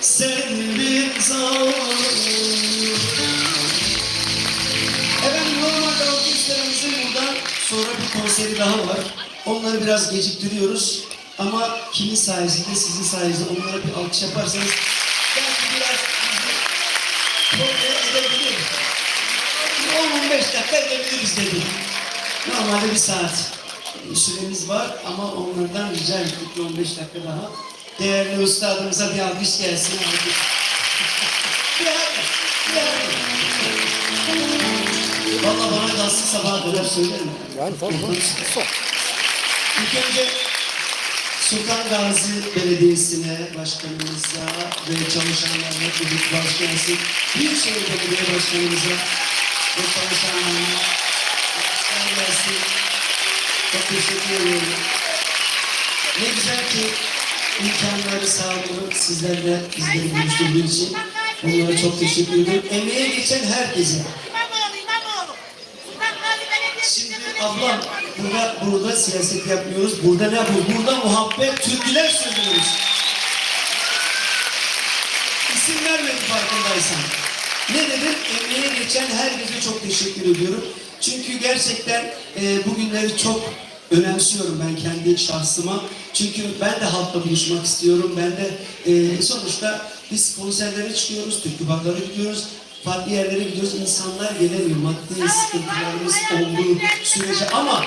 Sen bir zalim Efendim normalde orkestramızın burada sonra bir konseri daha var. Onları biraz geciktiriyoruz. Ama kimin sayesinde, sizin sayenizde onlara bir alkış yaparsanız belki biraz kontrol edebilir. 10-15 dakika edebiliriz dedim. Normalde bir saat süremiz var ama onlardan rica ettik 15 dakika daha Değerli üstadımıza bir alkış gelsin. Bir hadi. Valla bana kalsın sabaha kadar söylerim. Yani tamam. Son. İlk önce Sultan Gazi Belediyesi'ne, başkanımıza ve çalışanlarına, kulüp başkanısı, Büyükşehir Belediye Başkanımıza ve çalışanlarına başkan gelsin. Çok teşekkür ediyorum. Ne güzel ki imkanları sağlığı sizlerle bizleri buluşturduğu için onlara çok teşekkür ediyorum. Emeğe geçen herkese. Şimdi ablam burada burada siyaset yapmıyoruz. Burada ne yapıyoruz? Burada muhabbet, türküler söylüyoruz. İsim vermedim farkındaysan. Ne dedim? Emeğe geçen herkese çok teşekkür ediyorum. Çünkü gerçekten e, bugünleri çok önemsiyorum ben kendi şahsıma. Çünkü ben de halkla buluşmak istiyorum. Ben de e, sonuçta biz konserlere çıkıyoruz, türkü barlara gidiyoruz. Farklı yerlere gidiyoruz. İnsanlar gelemiyor. Maddi sıkıntılarımız olduğu sürece ama